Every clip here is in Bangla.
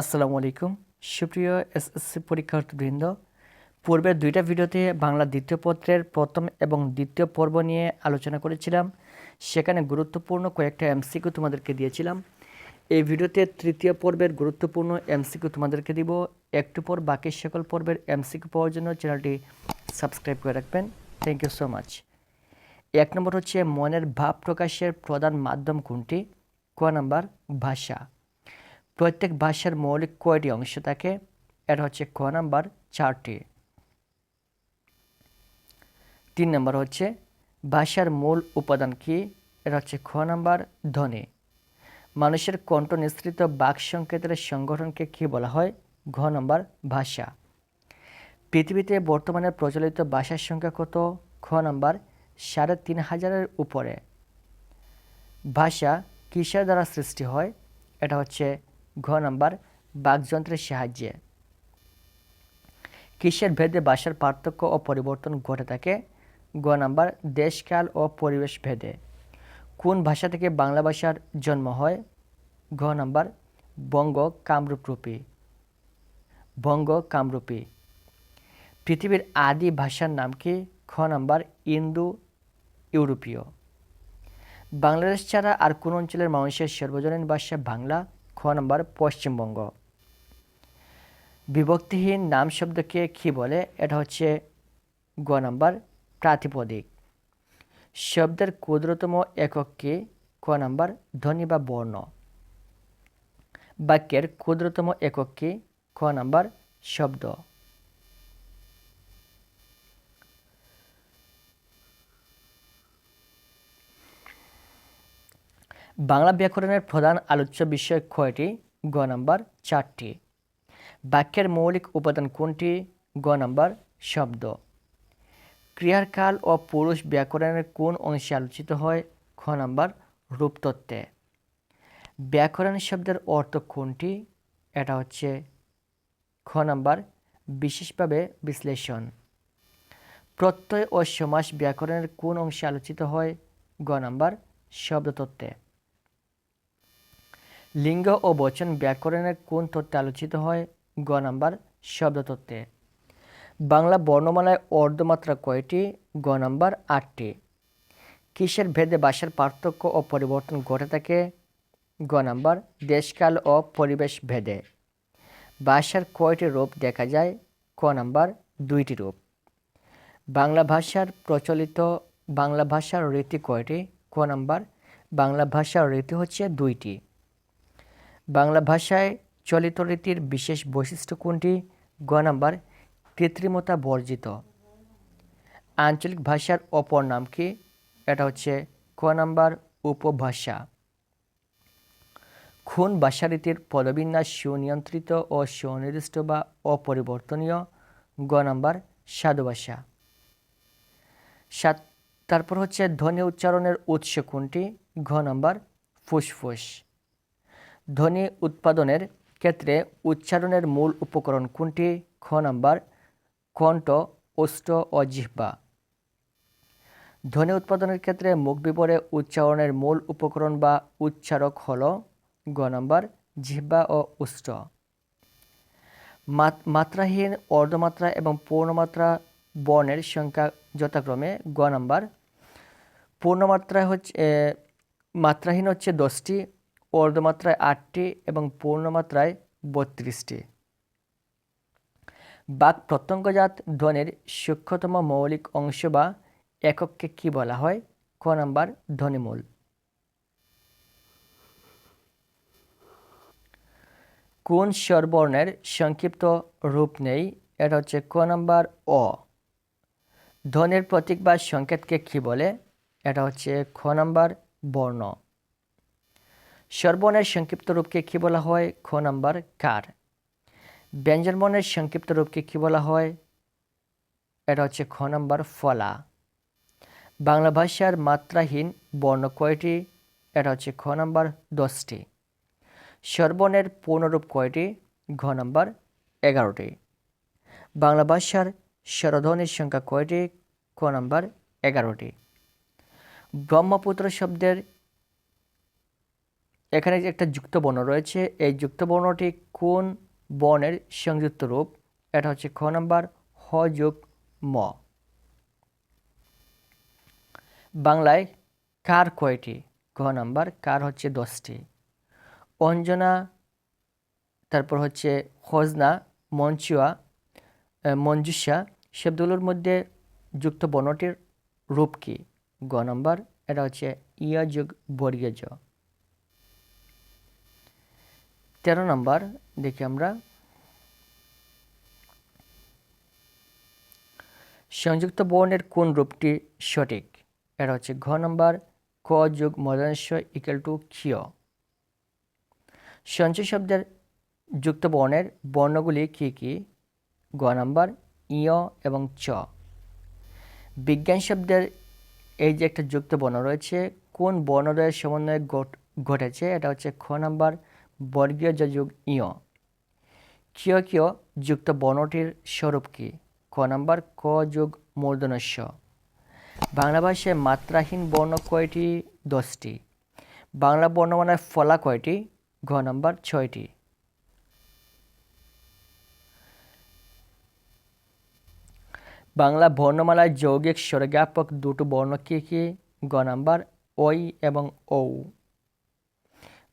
আসসালামু আলাইকুম। সুপ্রিয় এসএসসি পরীক্ষার্থীবৃন্দ, পূর্বের দুইটা ভিডিওতে বাংলা দ্বিতীয় পত্রের প্রথম এবং দ্বিতীয় পর্ব নিয়ে আলোচনা করেছিলাম। সেখানে গুরুত্বপূর্ণ কয়েকটা এমসিকিউ তোমাদেরকে দিয়েছিলাম। এই ভিডিওতে তৃতীয় পর্বের গুরুত্বপূর্ণ এমসিকিউ তোমাদেরকে দিব। একটু পর বাকি সকল পর্বের এমসিকিউ পাওয়ার জন্য চ্যানেলটি সাবস্ক্রাইব করে রাখবেন। থ্যাংক ইউ সো মাচ এক নম্বর হচ্ছে মনের ভাব প্রকাশের প্রধান মাধ্যম কোনটি? ক নাম্বার, ভাষা। প্রত্যেক ভাষার মৌলিক কয়টি অংশ থাকে? এটা হচ্ছে ক নাম্বার, চারটি। তিন নম্বর হচ্ছে, ভাষার মূল উপাদান কি? এটা হচ্ছে খ নাম্বার, ধ্বনি। মানুষের কণ্ঠ নিঃসৃত বাক সংকেতের সংগঠনকে কি বলা হয়? ঘ নম্বর, ভাষা। পৃথিবীতে বর্তমানে প্রচলিত ভাষার সংখ্যা কত? খ নাম্বার, সাড়ে তিন হাজারের উপরে। ভাষা কিসের দ্বারা সৃষ্টি হয়? এটা হচ্ছে ঘ নাম্বার, বাকযন্ত্রের সাহায্যে। কিসের ভেদে ভাষার পার্থক্য ও পরিবর্তন ঘটে থাকে? গ নাম্বার, দেশকাল ও পরিবেশ ভেদে। কোন ভাষা থেকে বাংলা ভাষার জন্ম হয়? ঘ নাম্বার, বঙ্গ কামরূপরূপী বঙ্গ কামরূপী। পৃথিবীর আদি ভাষার নাম কি? খ নাম্বার, ইন্দো ইউরোপীয়। বাংলাদেশ ছাড়া আর কোন অঞ্চলের মানুষের সর্বজনীন ভাষা বাংলা? খ নম্বর পশ্চিমবঙ্গ। বিভক্তিহীন নাম শব্দকে কী বলে? এটা হচ্ছে গ নম্বর প্রাতিপদিক। শব্দের ক্ষুদ্রতম একক কি? নম্বর ধ্বনি বা বর্ণ। বাক্যের ক্ষুদ্রতম একক কি? নম্বর শব্দ। বাংলা ব্যাকরণের প্রধান আলোচ্য বিষয় কয়টি? গ নাম্বার, চারটি। বাক্যের মৌলিক উপাদান কোনটি? গ নাম্বার, শব্দ। ক্রিয়ার কাল ও পুরুষ ব্যাকরণের কোন অংশে আলোচিত হয়? খ নাম্বার, রূপতত্ত্বে। ব্যাকরণ শব্দের অর্থ কোনটি? এটা হচ্ছে খ নাম্বার, বিশেষভাবে বিশ্লেষণ। প্রত্যয় ও সমাস ব্যাকরণের কোন অংশে আলোচিত হয়? গ নাম্বার, শব্দতত্ত্বে। লিঙ্গ ও বচন ব্যাকরণের কোন তত্ত্বে আলোচিত হয়? গ নাম্বার, শব্দতত্ত্বে। বাংলা বর্ণমালায় অর্ধমাত্রা কয়টি? গ নাম্বার, আটটি। কিসের ভেদে ভাষার পার্থক্য ও পরিবর্তন ঘটে থাকে? গ নাম্বার, দেশকাল ও পরিবেশ ভেদে। ভাষার কয়টি রূপ দেখা যায়? ক নাম্বার, দুইটি রূপ। বাংলা ভাষার প্রচলিত বাংলা ভাষার রীতি কয়টি? ক নাম্বার, বাংলা ভাষার রীতি হচ্ছে দুইটি। বাংলা ভাষায় চলিত রীতির বিশেষ বৈশিষ্ট্য কোনটি? গ নাম্বার, কৃত্রিমতা বর্জিত। আঞ্চলিক ভাষার অপর নাম কি? এটা হচ্ছে ক নাম্বার, উপভাষা। খুন ভাষা ভাষারীতির পদবিন্যাস সুনিয়ন্ত্রিত ও সুনির্দিষ্ট বা অপরিবর্তনীয়। গ নাম্বার, সাধু ভাষা। তারপর হচ্ছে ধ্বনি উচ্চারণের উৎস কোনটি? ঘ নাম্বার, ফুসফুস। ধ্বনি উৎপাদনের ক্ষেত্রে উচ্চারণের মূল উপকরণ কোনটি? খ নাম্বার, কণ্ঠ ওষ্ঠ ও জিহ্বা ধ্বনি উৎপাদনের ক্ষেত্রে মুখ বিপরে উচ্চারণের মূল উপকরণ বা উচ্চারক হল গ নাম্বার, জিহ্বা ও উষ্ঠ মাত্রাহীন, অর্ধমাত্রা এবং পূর্ণমাত্রা বর্ণের সংখ্যা যথাক্রমে গ নাম্বার। পূর্ণমাত্রা হচ্ছে মাত্রাহীন হচ্ছে দশটি অর্ধমাত্রায় আটটি এবং পূর্ণমাত্রায় বত্রিশটি। বাক প্রত্যঙ্গজাত ধ্বনির সূক্ষ্মতম মৌলিক অংশ বা একককে কি বলা হয়? ক নাম্বার, ধ্বনিমূল। কোন স্বরবর্ণের সংক্ষিপ্ত রূপ নেই? এটা হচ্ছে ক নাম্বার, অ। ধ্বনির প্রতীক বা সংকেতকে কি বলে? এটা হচ্ছে খ নাম্বার, বর্ণ। স্বরবর্ণের সংক্ষিপ্ত রূপকে কী বলা হয়? খ নাম্বার, কার? ব্যঞ্জনবর্ণের সংক্ষিপ্ত রূপকে কী বলা হয়? এটা হচ্ছে খ নাম্বার, ফলা। বাংলা ভাষার মাত্রাহীন বর্ণ কয়টি? এটা হচ্ছে খ নাম্বার, দশটি। স্বরবর্ণের পূর্ণরূপ কয়টি? ঘ নাম্বার, এগারোটি। বাংলা ভাষার স্বরধ্বনির সংখ্যা কয়টি? ক নাম্বার, এগারোটি। ব্রহ্মপুত্র শব্দের এখানে যে একটা যুক্ত বর্ণ রয়েছে, এই যুক্ত বর্ণটি কোন বর্ণের সংযুক্ত রূপ? এটা হচ্ছে খ নাম্বার, হ যোগ ম। বাংলায় কার কয়টি? ঘ নাম্বার, কার হচ্ছে দশটি। অঞ্জনা, তারপর হচ্ছে হজনা মঞ্চুয়া মঞ্জুষা শব্দগুলোর মধ্যে যুক্ত বর্ণটির রূপ কী? গ নাম্বার, এটা হচ্ছে ইয়া যোগ বর্গীয় জ তেরো নম্বর, দেখি আমরা। সংযুক্ত বর্ণের কোন রূপটি সঠিক? এটা হচ্ছে ঘ নম্বর, ক যোগ মদাংশ ইকাল টু ক্ষিয়। সঞ্চয় শব্দের যুক্ত বর্ণের বর্ণগুলি কি কি? গ নাম্বার ইয় এবং চ বিজ্ঞান শব্দের এই যে একটা যুক্ত বর্ণ রয়েছে, কোন বর্ণদ্বয়ের সমন্বয়ে ঘট- ঘটেছে? এটা হচ্ছে খ নাম্বার বর্গীয় যুগ ইয়। কিয় কিয় যুক্ত বর্ণটির স্বরূপ কি? ক নাম্বার, ক যোগ মূর্ধনস্য বাংলা ভাষায় মাত্রাহীন বর্ণ কয়টি? দশটি। বাংলা বর্ণমালায় ফলা কয়টি? ঘ নাম্বার, ছয়টি। বাংলা বর্ণমালায় যৌগিক স্বরজ্ঞাপক দুটো বর্ণ কি কি? গ নাম্বার ওই এবং ঔ।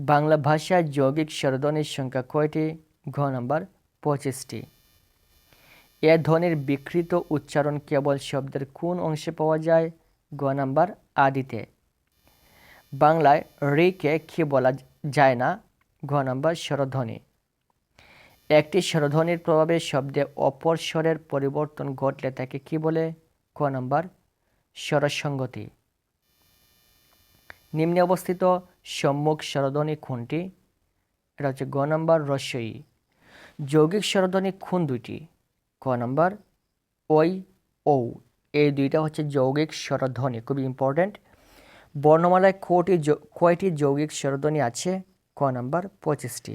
বাংলা ভাষায় যৌগিক স্বরধ্বনির সংখ্যা কয়টি? ঘ নাম্বার, পঁচিশটি। এ ধ্বনির বিকৃত উচ্চারণ কেবল শব্দের কোন অংশে পাওয়া যায়? গ নাম্বার, আদিতে। বাংলায় রিকে কি বলা যায় না? ঘ নাম্বার, স্বরধ্বনি। একটি স্বরধ্বনির প্রভাবে শব্দে অপর স্বরের পরিবর্তন ঘটলে তাকে কি বলে? ক নাম্বার, স্বরসঙ্গতি। নিম্নে অবস্থিত সম্মুখ স্বরধ্বনি খুনটি, এটা হচ্ছে গ নাম্বার রস্যই যৌগিক স্বরধ্বনি খুন দুইটি, ক নাম্বার ওই ও এই দুইটা হচ্ছে যৌগিক স্বরধ্বনি খুবই ইম্পর্ট্যান্ট বর্ণমালায় কটি কয়টি যৌগিক স্বরধ্বনি আছে? ক নাম্বার পঁচিশটি।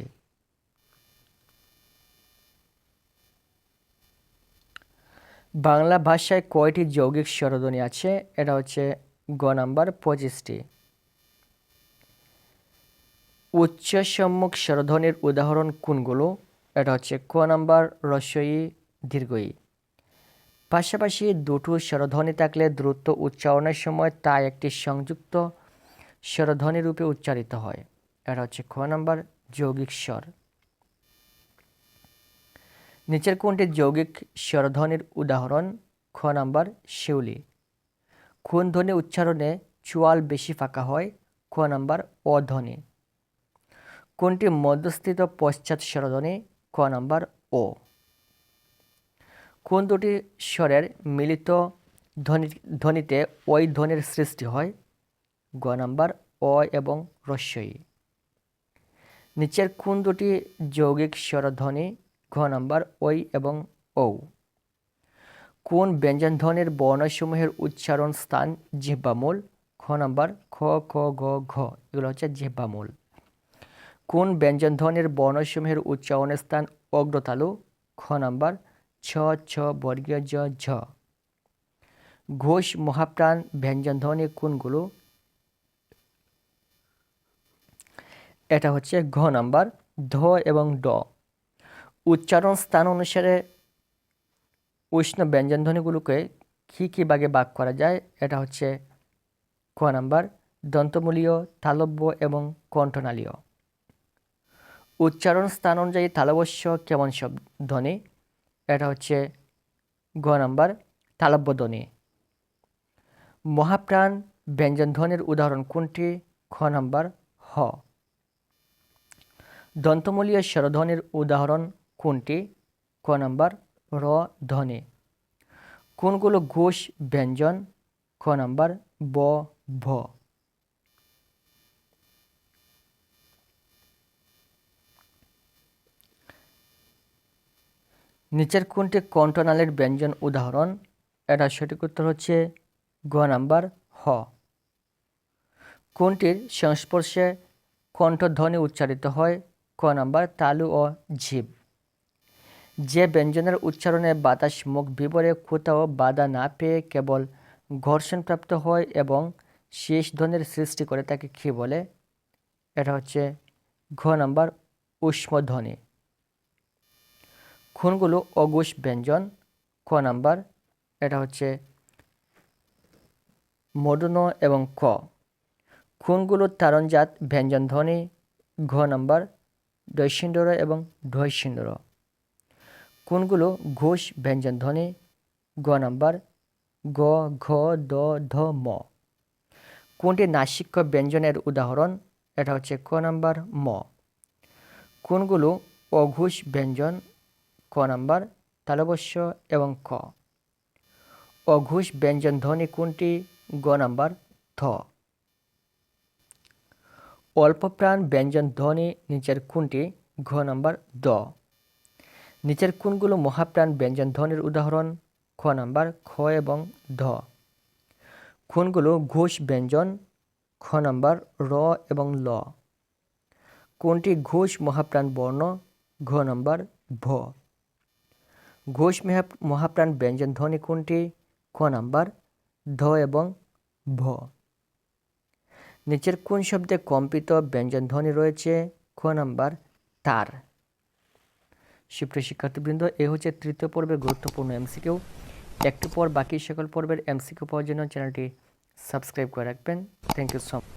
বাংলা ভাষায় কয়টি যৌগিক স্বরধ্বনি আছে? এটা হচ্ছে গ নাম্বার পঁচিশটি। উচ্চ সম্মুখ স্বরধ্বনির উদাহরণ কোনগুলো? এটা হচ্ছে ক নাম্বার রস্বই দীর্ঘই পাশাপাশি দুটো স্বরধ্বনি থাকলে দ্রুত উচ্চারণের সময় তা একটি সংযুক্ত স্বরধ্বনি রূপে উচ্চারিত হয়। এটা হচ্ছে খ নাম্বার, যৌগিক স্বর। নিচের কোনটি যৌগিক স্বরধ্বনির উদাহরণ? খ নাম্বার, শিউলি। কোন ধ্বনি উচ্চারণে চুয়াল বেশি ফাঁকা হয়? খ নাম্বার, অধ্বনি। কোনটি মধ্যস্থিত পশ্চাৎ স্বরধ্বনি? ক নাম্বার ও। কোন দুটি স্বরের মিলিত ধ্বনি ধ্বনিতে ওই ধ্বনির সৃষ্টি হয়? গ নাম্বার অ এবং রস্যই। নিচের কোন দুটি যৌগিক স্বরধ্বনি? ঘ নাম্বার ওই এবং ঔ। কোন ব্যঞ্জনধ্বনির বর্ণসমূহের উচ্চারণ স্থান জিহ্বামূল? খ নাম্বার খ খ, গ, ঘ। এগুলো হচ্ছে জিহ্বামূল। কোন ব্যঞ্জনধ্বনির বর্ণসমূহের উচ্চারণের স্থান অগ্রতালু? খ নম্বর, ছ ছ, বর্গীয় জ, ঝ। ঘোষ মহাপ্রাণ ব্যঞ্জনধ্বনি কোনগুলো? এটা হচ্ছে ঘ নাম্বার, ধ এবং ড। উচ্চারণ স্থান অনুসারে উষ্ণ ব্যঞ্জনধ্বনিগুলোকে কী কী ভাগে ভাগ করা যায়? এটা হচ্ছে ক নাম্বার, দন্তমূলীয়, তালব্য এবং কণ্ঠনালীয়। উচ্চারণ স্থান অনুযায়ী তালবস্য কেমন সব ধ্বনি? এটা হচ্ছে গ নাম্বার, তালব্য ধ্বনি। মহাপ্রাণ ব্যঞ্জন ধ্বনির উদাহরণ কোনটি? খ নাম্বার, হ। দন্তমূলীয় স্বরধ্বনির উদাহরণ কোনটি? ক নাম্বার, র ধ্বনি। কোনগুলো ঘোষ ব্যঞ্জন? খ নাম্বার, ব, ভ। নিচের কোনটি কণ্ঠনালীর ব্যঞ্জন উদাহরণ? এটা সঠিক উত্তর হচ্ছে গ নাম্বার হ। কোনটির সংস্পর্শে কণ্ঠধ্বনি উচ্চারিত হয়? ক নাম্বার তালু ও জীব যে ব্যঞ্জনের উচ্চারণে বাতাস মুখ বিবরে কোথাও বাধা না পেয়ে কেবল ঘর্ষণপ্রাপ্ত হয় এবং শেষ ধ্বনির সৃষ্টি করে তাকে কী বলে? এটা হচ্ছে ঘ নাম্বার উষ্মধ্বনি। কোনগুলো অঘোষ ব্যঞ্জন ক নাম্বার, এটা হচ্ছে মডুন এবং ক কোনগুলো তারণজাত ব্যঞ্জন ধ্বনি, ঘ নাম্বার দৈসিন্দর এবং ঢৈসিন্দর। কোনগুলো ঘোষ ব্যঞ্জন ধ্বনি গ নাম্বার, গ, ঘ দ ধ, ম। কোনটি নাসিক্য ব্যঞ্জনের উদাহরণ? এটা হচ্ছে ক নাম্বার, ম। কোনগুলো অঘোষ ব্যঞ্জন ক নাম্বার তালবস্য এবং ক অঘোষ ব্যঞ্জন ধ্বনি কোনটি? গ নাম্বার থ অল্পপ্রাণ ব্যঞ্জন ধ্বনি নিচের কোনটি? ঘ নাম্বার, দ। নিচের কোনগুলো মহাপ্রাণ ব্যঞ্জন ধ্বনির উদাহরণ? খ নাম্বার, খ এবং ধ। কোনগুলো ঘোষ ব্যঞ্জন? খ নাম্বার, র এবং ল। কোনটি ঘোষ মহাপ্রাণ বর্ণ? ঘ নাম্বার, ভ। ঘোষ মেহা- মহাপ্রাণ ব্যঞ্জন ধ্বনি কোনটি? খ নাম্বার, ধ এবং ভ। নিচের কোন শব্দে কম্পিত ব্যঞ্জন ধ্বনি রয়েছে? খ নাম্বার, তার। সুপ্রিয় শিক্ষার্থীবৃন্দ, এ হচ্ছে তৃতীয় পর্বের গুরুত্বপূর্ণ এমসিকিউ। একটু পর বাকি সকল পর্বের এমসিকিউ পাওয়ার জন্য চ্যানেলটি সাবস্ক্রাইব করে রাখবেন। Thank you so